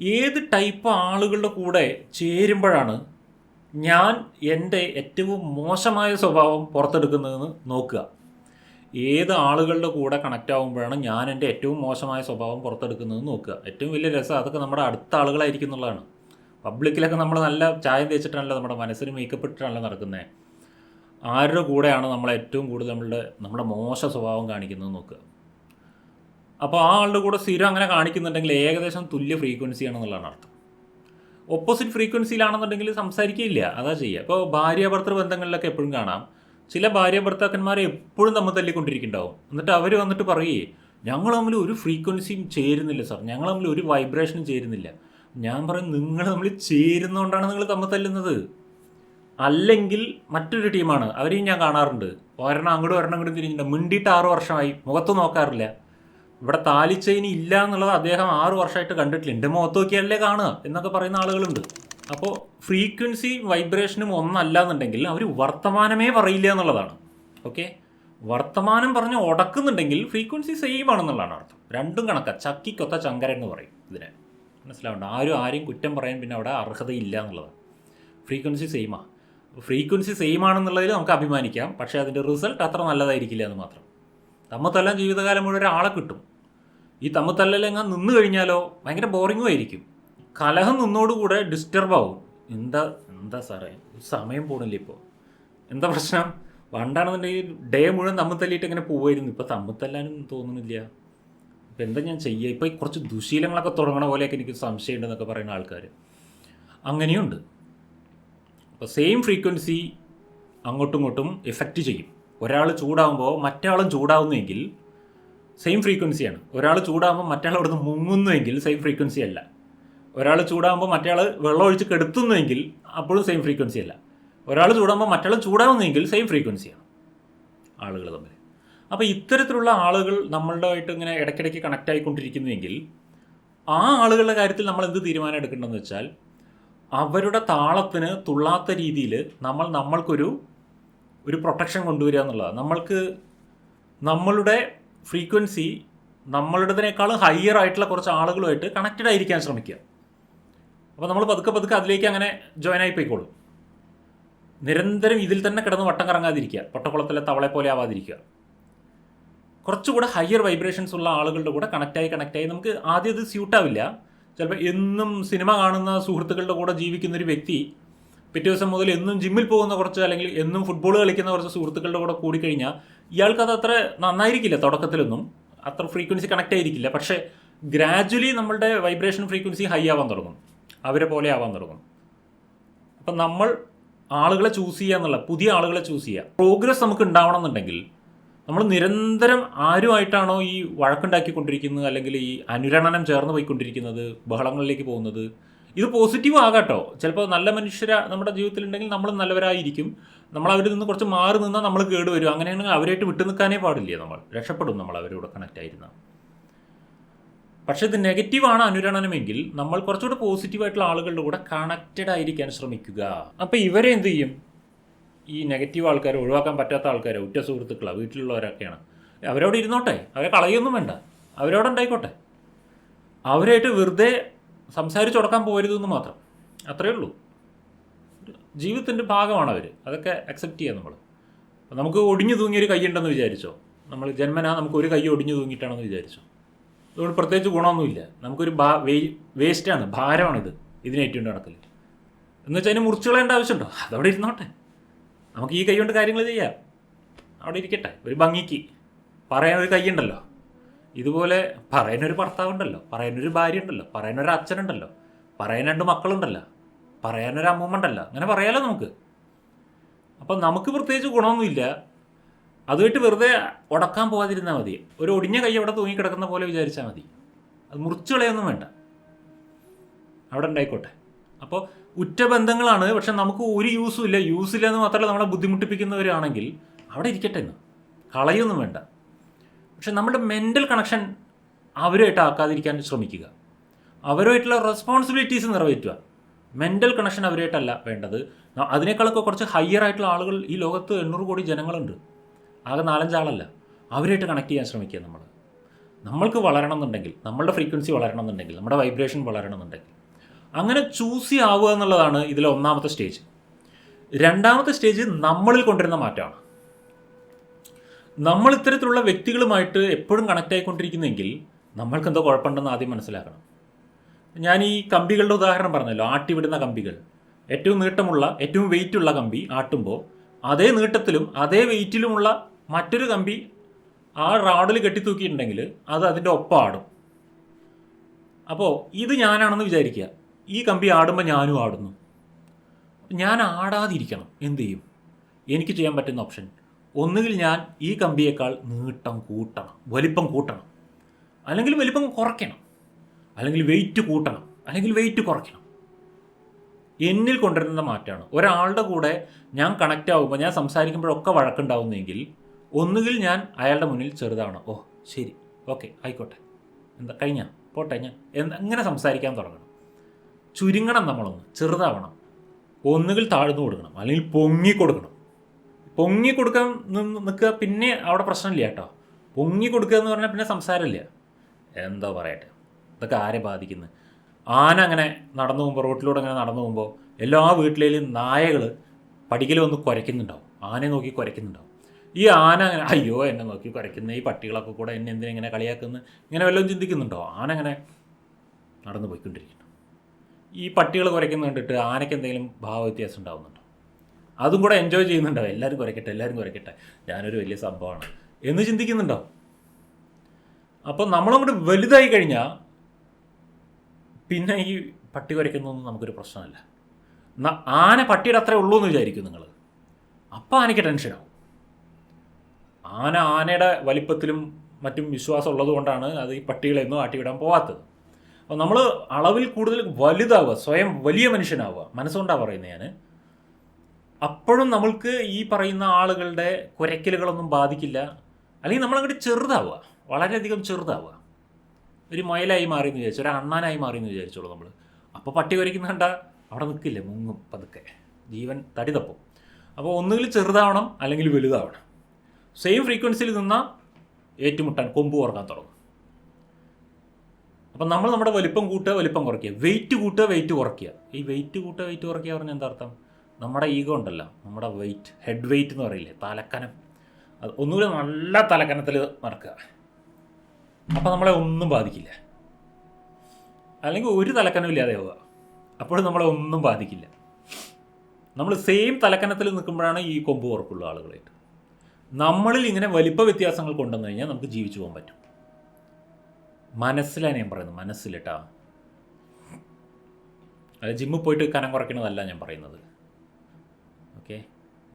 ഏത് ടൈപ്പ് ആളുകളുടെ കൂടെ ചേരുമ്പോഴാണ് ഞാൻ എന്റെ ഏറ്റവും മോശമായ സ്വഭാവം പുറത്തെടുക്കുന്നതെന്ന് നോക്കുക. ഏത് ആളുകളുടെ കൂടെ കണക്റ്റ് ആകുമ്പോഴാണ് ഞാൻ എന്റെ ഏറ്റവും മോശമായ സ്വഭാവം പുറത്തെടുക്കുന്നതെന്ന് നോക്കുക. ഏറ്റവും വലിയ രസം അതൊക്കെ നമ്മുടെ അടുത്ത ആളുകളായിരിക്കും എന്നുള്ളതാണ്. പബ്ലിക്കിലൊക്കെ നമ്മൾ നല്ല ചായം തേച്ചിട്ടാണല്ലോ നമ്മുടെ മനസ്സിന് മേക്കപ്പ് ഇട്ടിട്ടാണല്ലോ നടക്കുന്നത് ആരുടെ കൂടെയാണ് നമ്മൾ ഏറ്റവും കൂടുതൽ നമ്മളുടെ നമ്മുടെ മോശ സ്വഭാവം കാണിക്കുന്നത് നോക്കുക. അപ്പോൾ ആ ആളുടെ കൂടെ സ്ഥിരം അങ്ങനെ കാണിക്കുന്നുണ്ടെങ്കിൽ ഏകദേശം തുല്യ ഫ്രീക്വൻസി ആണെന്നുള്ളതാണ് അർത്ഥം. ഓപ്പോസിറ്റ് ഫ്രീക്വൻസിയിലാണെന്നുണ്ടെങ്കിൽ സംസാരിക്കില്ല അതാ ചെയ്യുക. ഇപ്പോൾ ഭാര്യ ഭർത്തൃ ബന്ധങ്ങളിലൊക്കെ എപ്പോഴും കാണാം. ചില ഭാര്യ ഭർത്താക്കന്മാരെ എപ്പോഴും തമ്മിൽ തല്ലിക്കൊണ്ടിരിക്കുന്നുണ്ടാവും. എന്നിട്ട് അവർ വന്നിട്ട് പറയേ ഞങ്ങൾ തമ്മിൽ ഒരു ഫ്രീക്വൻസിയും ചേരുന്നില്ല സാർ. ഞങ്ങൾ തമ്മിൽ ഒരു വൈബ്രേഷനും ചേരുന്നില്ല. ഞാൻ പറയും നിങ്ങൾ തമ്മിൽ ചേരുന്നതുകൊണ്ടാണ് നിങ്ങൾ തമ്മിൽ തല്ലുന്നത്. അല്ലെങ്കിൽ മറ്റൊരു ടീമാണ് അവരെയും ഞാൻ കാണാറുണ്ട്. ഒരെണ്ണം അങ്ങോട്ടും ഒരെണ്ണം അങ്ങോട്ടും തിരിഞ്ഞിട്ടുണ്ട്. മിണ്ടിയിട്ട് ആറ് വർഷമായി. മുഖത്ത് നോക്കാറില്ല. ഇവിടെ താലിച്ചൈനി ഇല്ല എന്നുള്ളത് അദ്ദേഹം ആറു വർഷമായിട്ട് കണ്ടിട്ടില്ല. എന്റെ മുഖത്ത് നോക്കിയല്ലേ കാണുക എന്നൊക്കെ പറയുന്ന ആളുകളുണ്ട്. അപ്പോൾ ഫ്രീക്വൻസി വൈബ്രേഷനും ഒന്നല്ല എന്നുണ്ടെങ്കിൽ അവർ വർത്തമാനമേ പറയില്ല എന്നുള്ളതാണ്. ഓക്കെ വർത്തമാനം പറഞ്ഞ് ഉടക്കുന്നുണ്ടെങ്കിൽ ഫ്രീക്വൻസി സെയിം ആണെന്നുള്ളതാണ് അർത്ഥം. രണ്ടും കണക്കാ. ചക്കിക്കൊത്ത ചങ്കര എന്ന് പറയും ഇതിനെ. മനസ്സിലാവുണ്ട്? ആരും ആരെയും കുറ്റം പറയാൻ പിന്നെ അവിടെ അർഹതയില്ല എന്നുള്ളതാണ്. ഫ്രീക്വൻസി സെയിമാണ് ഫ്രീക്വൻസി സെയിം ആണെന്നുള്ളതിൽ നമുക്ക് അഭിമാനിക്കാം. പക്ഷേ അതിന്റെ റിസൾട്ട് അത്ര നല്ലതായിരിക്കില്ല എന്ന് മാത്രം. തമ്മത്തെല്ലാം ജീവിതകാലം മുഴുവൻ ഒരാളെ കിട്ടും. ഈ തമ്മത്തല്ലെല്ലാം നിന്ന് കഴിഞ്ഞാലോ ഭയങ്കര ബോറിങ്ങും ആയിരിക്കും. കലഹം നിന്നോടുകൂടെ ഡിസ്റ്റർബ് ആവും. എന്താ എന്താ സാറേ? സമയം പോണില്ല ഇപ്പോൾ എന്താ പ്രശ്നം? പണ്ടാണെന്നുണ്ടെങ്കിൽ ഡേ മുഴുവൻ തമ്മിൽ തല്ലിയിട്ട് ഇങ്ങനെ പോവായിരുന്നു. ഇപ്പോൾ തമ്മത്തല്ലാനും തോന്നുന്നില്ല. ഇപ്പം എന്താ ഞാൻ ചെയ്യുക ഇപ്പോൾ കുറച്ച് ദുശീലങ്ങളൊക്കെ തുടങ്ങണ പോലെയൊക്കെ എനിക്ക് സംശയമുണ്ടെന്നൊക്കെ പറയുന്ന ആൾക്കാർ അങ്ങനെയുണ്ട്. അപ്പോൾ സെയിം ഫ്രീക്വൻസി അങ്ങോട്ടും ഇങ്ങോട്ടും എഫക്റ്റ് ചെയ്യും. ഒരാൾ ചൂടാകുമ്പോൾ മറ്റാളും ചൂടാവുന്നെങ്കിൽ സെയിം ഫ്രീക്വൻസിയാണ് ഒരാൾ ചൂടാകുമ്പോൾ മറ്റേ അവിടുന്ന് മുങ്ങുന്നുവെങ്കിൽ സെയിം ഫ്രീക്വൻസി അല്ല. ഒരാൾ ചൂടാകുമ്പോൾ മറ്റേ വെള്ളം ഒഴിച്ച് കെടുത്തുന്നുവെങ്കിൽ അപ്പോഴും സെയിം ഫ്രീക്വൻസി അല്ല. ഒരാൾ ചൂടാകുമ്പോൾ മറ്റേ ചൂടാവുന്നെങ്കിൽ സെയിം ഫ്രീക്വൻസിയാണ് ആളുകൾ തമ്മിൽ. അപ്പോൾ ഇത്തരത്തിലുള്ള ആളുകൾ നമ്മളുടെ ആയിട്ട് ഇങ്ങനെ ഇടയ്ക്കിടയ്ക്ക് കണക്റ്റ് ആയിക്കൊണ്ടിരിക്കുന്നുവെങ്കിൽ ആ ആളുകളുടെ കാര്യത്തിൽ നമ്മൾ എന്ത് തീരുമാനം എടുക്കേണ്ടതെന്ന് വെച്ചാൽ അവരുടെ താളത്തിന് തുള്ളാത്ത രീതിയിൽ നമ്മൾ നമ്മൾക്കൊരു ഒരു പ്രൊട്ടക്ഷൻ കൊണ്ടുവരിക എന്നുള്ളതാണ്. നമ്മൾക്ക് നമ്മളുടെ ഫ്രീക്വൻസി നമ്മളുടേതിനേക്കാൾ ഹയർ ആയിട്ടുള്ള കുറച്ച് ആളുകളുമായിട്ട് കണക്റ്റഡ് ആയിരിക്കാൻ ശ്രമിക്കുക. അപ്പോൾ നമ്മൾ പതുക്കെ പതുക്കെ അതിലേക്ക് അങ്ങനെ ജോയിൻ ആയി പോയിക്കോളും നിരന്തരം ഇതിൽ തന്നെ കിടന്ന് വട്ടം കറങ്ങാതിരിക്കുക. പൊട്ടക്കുളത്തിലെ തവളെ പോലെ ആവാതിരിക്കുക. കുറച്ചുകൂടെ ഹയർ വൈബ്രേഷൻസ് ഉള്ള ആളുകളുടെ കൂടെ കണക്റ്റായി കണക്റ്റായി നമുക്ക് ആദ്യം ഇത് സ്യൂട്ടാവില്ല ചിലപ്പോൾ എന്നും സിനിമ കാണുന്ന സുഹൃത്തുക്കളുടെ കൂടെ ജീവിക്കുന്ന ഒരു വ്യക്തി പിറ്റേ ദിവസം മുതൽ എന്നും ജിമ്മിൽ പോകുന്ന കുറച്ച് അല്ലെങ്കിൽ എന്നും ഫുട്ബോൾ കളിക്കുന്ന കുറച്ച് സുഹൃത്തുക്കളുടെ കൂടെ കൂടിക്കഴിഞ്ഞാൽ ഇയാൾക്ക് അത് അത്ര നന്നായിരിക്കില്ല തുടക്കത്തിലൊന്നും. അത്ര ഫ്രീക്വൻസി കണക്ട് ആയിരിക്കില്ല പക്ഷേ ഗ്രാജ്വലി നമ്മളുടെ വൈബ്രേഷൻ ഫ്രീക്വൻസി ഹൈ ആവാൻ തുടങ്ങും. അവരെ പോലെ ആവാൻ തുടങ്ങും. അപ്പം നമ്മൾ ആളുകളെ ചൂസ് ചെയ്യുക എന്നുള്ള പുതിയ ആളുകളെ ചൂസ് ചെയ്യുക. പ്രോഗ്രസ് നമുക്ക് ഉണ്ടാവണം എന്നുണ്ടെങ്കിൽ നമ്മൾ നിരന്തരം ആരുമായിട്ടാണോ ഈ വഴക്കുണ്ടാക്കിക്കൊണ്ടിരിക്കുന്നത് അല്ലെങ്കിൽ ഈ അനുരണനം ചേർന്ന് പോയിക്കൊണ്ടിരിക്കുന്നത് ബഹളങ്ങളിലേക്ക് പോകുന്നത് ഇത് പോസിറ്റീവ് ആകാട്ടോ. ചിലപ്പോൾ നല്ല മനുഷ്യരാ നമ്മുടെ ജീവിതത്തിലുണ്ടെങ്കിൽ നമ്മൾ നല്ലവരായിരിക്കും. നമ്മൾ അവരിൽ നിന്ന് കുറച്ച് മാറി നിന്നാൽ നമ്മൾ കേടുവരും അങ്ങനെയാണെങ്കിൽ അവരായിട്ട് വിട്ടു നിൽക്കാനേ പാടില്ല നമ്മൾ? രക്ഷപ്പെടും നമ്മൾ അവരോട് കണക്റ്റ് ആയിരുന്ന. പക്ഷേ ഇത് നെഗറ്റീവാണ് അനുരണനമെങ്കിൽ നമ്മൾ കുറച്ചുകൂടെ പോസിറ്റീവായിട്ടുള്ള ആളുകളുടെ കൂടെ കണക്റ്റഡ് ആയിരിക്കാൻ ശ്രമിക്കുക. അപ്പോൾ ഇവരെ എന്ത് ചെയ്യും? ഈ നെഗറ്റീവ് ആൾക്കാരെ ഒഴിവാക്കാൻ പറ്റാത്ത ആൾക്കാരെ ഉറ്റ സുഹൃത്തുക്കളാണ് വീട്ടിലുള്ളവരൊക്കെയാണ്. അവരോട് ഇരുന്നോട്ടെ. അവരെ കളയൊന്നും വേണ്ട. അവരോട് ഉണ്ടായിക്കോട്ടെ. അവരായിട്ട് വെറുതെ സംസാരിച്ച് തുടക്കാൻ പോരുതെന്ന് മാത്രം. അത്രയേ ഉള്ളൂ. ജീവിതത്തിന്റെ ഭാഗമാണ് അവർ അതൊക്കെ അക്സെപ്റ്റ് ചെയ്യാം നമ്മൾ നമുക്ക് ഒടിഞ്ഞു തൂങ്ങിയൊരു കൈയുണ്ടെന്ന് വിചാരിച്ചോ? നമ്മൾ ജന്മനാ നമുക്ക് ഒരു കൈ ഒടിഞ്ഞു തൂങ്ങിയിട്ടാണെന്ന് വിചാരിച്ചോ? അതുകൊണ്ട് പ്രത്യേകിച്ച് ഗുണമൊന്നുമില്ല. നമുക്കൊരു ഭാ വേ വേസ്റ്റാണ്. ഭാരമാണിത് ഇതിനേറ്റവും നടക്കൽ എന്ന് വെച്ചാൽ അതിന് മുറിച്ചുകളേണ്ട ആവശ്യമുണ്ടോ? അതവിടെ ഇരുന്നോട്ടെ. നമുക്ക് ഈ കൈ കൊണ്ട് കാര്യങ്ങൾ ചെയ്യാം. അവിടെ ഇരിക്കട്ടെ. ഒരു ഭംഗിക്ക്. പറയാൻ പറയാനൊരു കൈയുണ്ടല്ലോ. ഇതുപോലെ പറയുന്നൊരു ഭർത്താവുണ്ടല്ലോ പറയുന്നൊരു ഭാര്യ ഉണ്ടല്ലോ പറയുന്നൊരു അച്ഛനുണ്ടല്ലോ പറയാൻ രണ്ട് മക്കളുണ്ടല്ലോ പറയാനൊരു അമ്മൂമ്മ ഉണ്ടല്ലോ അങ്ങനെ പറയാലോ നമുക്ക്. അപ്പം നമുക്ക് പ്രത്യേകിച്ച് ഗുണമൊന്നുമില്ല. അതുമായിട്ട് വെറുതെ ഉടക്കാൻ പോകാതിരുന്നാൽ മതി. ഒരു ഒടിഞ്ഞ കൈ അവിടെ തൂങ്ങിക്കിടക്കുന്ന പോലെ വിചാരിച്ചാൽ മതി. അത് മുറിച്ചു കളയൊന്നും വേണ്ട. അവിടെ ഉണ്ടായിക്കോട്ടെ. അപ്പോൾ ഉറ്റ ബന്ധങ്ങളാണ് പക്ഷെ നമുക്ക് ഒരു യൂസും ഇല്ല. യൂസ് ഇല്ല എന്ന് മാത്രമല്ല നമ്മളെ ബുദ്ധിമുട്ടിപ്പിക്കുന്നവരാണെങ്കിൽ അവിടെ ഇരിക്കട്ടെ എന്ന് കളയൊന്നും വേണ്ട. പക്ഷെ നമ്മുടെ മെന്റൽ കണക്ഷൻ അവരുമായിട്ട് ആക്കാതിരിക്കാൻ ശ്രമിക്കുക. അവരുമായിട്ടുള്ള റെസ്പോൺസിബിലിറ്റീസ് നിറവേറ്റുക. മെന്റൽ കണക്ഷൻ അവരുമായിട്ടല്ല വേണ്ടത്. അതിനേക്കാളൊക്കെ കുറച്ച് ഹയർ ആയിട്ടുള്ള ആളുകൾ ഈ ലോകത്ത് എണ്ണൂറ് കോടി ജനങ്ങളുണ്ട്. ആകെ നാലഞ്ചാളല്ല അവരുമായിട്ട് കണക്ട് ചെയ്യാൻ ശ്രമിക്കുക നമ്മൾ നമ്മൾക്ക് വളരണം എന്നുണ്ടെങ്കിൽ നമ്മളുടെ ഫ്രീക്വൻസി വളരണം എന്നുണ്ടെങ്കിൽ നമ്മുടെ വൈബ്രേഷൻ വളരണം എന്നുണ്ടെങ്കിൽ അങ്ങനെ ചൂസി ആവുക എന്നുള്ളതാണ് ഇതിലെ ഒന്നാമത്തെ സ്റ്റേജ് രണ്ടാമത്തെ സ്റ്റേജ് നമ്മളിൽ കൊണ്ടുവരുന്ന മാറ്റമാണ്. നമ്മൾ ഇത്തരത്തിലുള്ള വ്യക്തികളുമായിട്ട് എപ്പോഴും കണക്റ്റ് ആയിക്കൊണ്ടിരിക്കുന്നെങ്കിൽ നമ്മൾക്ക് എന്തോ കുഴപ്പമുണ്ടെന്ന് ആദ്യം മനസ്സിലാക്കണം. ഞാൻ ഈ കമ്പികളുടെ ഉദാഹരണം പറഞ്ഞല്ലോ ആട്ടി വിടുന്ന കമ്പികൾ. ഏറ്റവും നീട്ടമുള്ള ഏറ്റവും വെയിറ്റ് ഉള്ള കമ്പി ആട്ടുമ്പോൾ അതേ നീട്ടത്തിലും അതേ വെയിറ്റിലുമുള്ള മറ്റൊരു കമ്പി ആ റാഡിൽ കെട്ടിത്തൂക്കിയിട്ടുണ്ടെങ്കിൽ അത് അതിന്റെ ഒപ്പം ആടും. അപ്പോൾ ഇത് ഞാനാണെന്ന് വിചാരിക്കുക. ഈ കമ്പി ആടുമ്പോൾ ഞാനും ആടുന്നു. ഞാൻ ആടാതിരിക്കണം. എന്ത് ചെയ്യും? എനിക്ക് ചെയ്യാൻ പറ്റുന്ന ഓപ്ഷൻ ഒന്നുകിൽ ഞാൻ ഈ കമ്പിയേക്കാൾ നീട്ടം കൂട്ടണം വലിപ്പം കൂട്ടണം. അല്ലെങ്കിൽ വലിപ്പം കുറയ്ക്കണം. അല്ലെങ്കിൽ വെയിറ്റ് കൂട്ടണം. അല്ലെങ്കിൽ വെയിറ്റ് കുറയ്ക്കണം. എന്നിൽ കൊണ്ടുവരുന്ന മാറ്റമാണ്. ഒരാളുടെ കൂടെ ഞാൻ കണക്റ്റ് ആകുമ്പോൾ ഞാൻ സംസാരിക്കുമ്പോഴൊക്കെ വഴക്കുണ്ടാവുന്നെങ്കിൽ ഒന്നുകിൽ ഞാൻ അയാളുടെ മുന്നിൽ ചെറുതാണ്. ഓ ശരി. ഓക്കെ ആയിക്കോട്ടെ. എന്താ കഴിഞ്ഞ? പോട്ടെ ഞാൻ എങ്ങനെ സംസാരിക്കാൻ തുടങ്ങണം. ചുരുങ്ങണം നമ്മളൊന്ന് ചെറുതാവണം. ഒന്നുകിൽ താഴ്ന്നു കൊടുക്കണം. അല്ലെങ്കിൽ പൊങ്ങി കൊടുക്കണം. പൊങ്ങി കൊടുക്കാൻ നിൽക്കുക പിന്നെ അവിടെ പ്രശ്നമില്ല കേട്ടോ. പൊങ്ങി കൊടുക്കുക എന്ന് പറഞ്ഞാൽ പിന്നെ സംസാരമില്ല. എന്താ പറയട്ടെ? ഇതൊക്കെ ആരെ ബാധിക്കുന്നത് ആന അങ്ങനെ നടന്നു പോകുമ്പോൾ റോട്ടിലൂടെ അങ്ങനെ നടന്നു പോകുമ്പോൾ എല്ലാ വീട്ടിലേലും നായകൾ പടിക്കൽ വന്ന് കുരയ്ക്കുന്നുണ്ടാവും. ആനയെ നോക്കി കുരയ്ക്കുന്നുണ്ടാവും. ഈ ആന അങ്ങനെ അയ്യോ എന്നെ നോക്കി കുരയ്ക്കുന്ന ഈ പട്ടികളൊക്കെ കൂടെ എന്നെ എന്തിനെങ്ങനെ കളിയാക്കുന്നു? ഇങ്ങനെ വല്ലതും ചിന്തിക്കുന്നുണ്ടോ? ആന അങ്ങനെ നടന്നു പോയിക്കൊണ്ടിരിക്കുന്നു. ഈ പട്ടികൾ കുരയ്ക്കുന്ന കണ്ടിട്ട് ആനയ്ക്ക് എന്തെങ്കിലും ഭാവവ്യത്യാസം ഉണ്ടാവുന്നുണ്ടോ? അതും കൂടെ എൻജോയ് ചെയ്യുന്നുണ്ടോ? എല്ലാവരും കുറയ്ക്കട്ടെ എല്ലാവരും കുറയ്ക്കട്ടെ. ഞാനൊരു വലിയ സംഭവമാണ്. എന്ന് ചിന്തിക്കുന്നുണ്ടോ? അപ്പോൾ നമ്മളങ്ങോട്ട് വലുതായി കഴിഞ്ഞാൽ പിന്നെ ഈ പട്ടി കുരയ്ക്കുന്നതൊന്നും നമുക്കൊരു പ്രശ്നമല്ല. ആന പട്ടിയുടെ അത്രേ ഉള്ളൂ എന്ന് വിചാരിക്കും നിങ്ങൾ അപ്പം ആനയ്ക്ക് ടെൻഷനാവും ആന ആനയുടെ വലിപ്പത്തിലും മറ്റും വിശ്വാസം ഉള്ളത് കൊണ്ടാണ് അത് ഈ പട്ടികളെയൊന്നും ആട്ടിവിടാൻ പോവാത്തത്. അപ്പോൾ നമ്മൾ അളവിൽ കൂടുതൽ വലുതാവുക സ്വയം വലിയ മനുഷ്യനാവുക. മനസ്സുകൊണ്ടാണ് പറയുന്നത് ഞാൻ അപ്പോഴും നമ്മൾക്ക് ഈ പറയുന്ന ആളുകളുടെ കുരയ്ക്കലുകളൊന്നും ബാധിക്കില്ല. അല്ലെങ്കിൽ നമ്മളങ്ങോട്ട് ചെറുതാവുക. വളരെയധികം ചെറുതാവുക. ഒരു മൊയലായി മാറി എന്ന് വിചാരിച്ചു. ഒരു അണ്ണാനായി മാറി എന്ന് വിചാരിച്ചോളൂ നമ്മൾ. അപ്പോൾ പട്ടി കുരയ്ക്കുന്ന കണ്ട അവിടെ നിൽക്കില്ല? മുങ്ങും പതുക്കെ. ജീവൻ തടി തപ്പും അപ്പോൾ ഒന്നുകിൽ ചെറുതാവണം അല്ലെങ്കിൽ വലുതാവണം. സെയിം ഫ്രീക്വൻസിയിൽ നിന്നാൽ ഏറ്റുമുട്ടാൻ കൊമ്പ് കുറയ്ക്കാൻ തുടങ്ങും. അപ്പം നമ്മൾ നമ്മുടെ വലിപ്പം കൂട്ടുക വലിപ്പം കുറയ്ക്കുക. വെയിറ്റ് കൂട്ടുക വെയിറ്റ് കുറയ്ക്കുക. ഈ വെയിറ്റ് കൂട്ടുക വെയിറ്റ് കുറയ്ക്കുക പറഞ്ഞാൽ എന്താ അർത്ഥം? നമ്മുടെ ഈഗോ ഉണ്ടല്ലോ. നമ്മുടെ വെയിറ്റ് ഹെഡ് വെയിറ്റ് എന്ന് പറയില്ലേ തലക്കനം. അത് ഒന്നുകൂടി നല്ല തലക്കനത്തിൽ നടക്കുക അപ്പോൾ നമ്മളെ ഒന്നും ബാധിക്കില്ല. അല്ലെങ്കിൽ ഒരു തലക്കനം ഇല്ലാതെ ആവുക. അപ്പോഴും നമ്മളെ ഒന്നും ബാധിക്കില്ല. നമ്മൾ സെയിം തലക്കനത്തിൽ നിൽക്കുമ്പോഴാണ് ഈ കൊമ്പ് ഉറപ്പുള്ള ആളുകളായിട്ട്. നമ്മളിൽ ഇങ്ങനെ വലിപ്പ വ്യത്യാസങ്ങൾ കൊണ്ടുവന്നു കഴിഞ്ഞാൽ നമുക്ക് ജീവിച്ചു പോകാൻ പറ്റും. മനസ്സിലാണ് ഞാൻ പറയുന്നത്. മനസ്സിലിട്ടാ അത് ജിമ്മിൽ പോയിട്ട് കനം കുറയ്ക്കണതല്ല ഞാൻ പറയുന്നത്.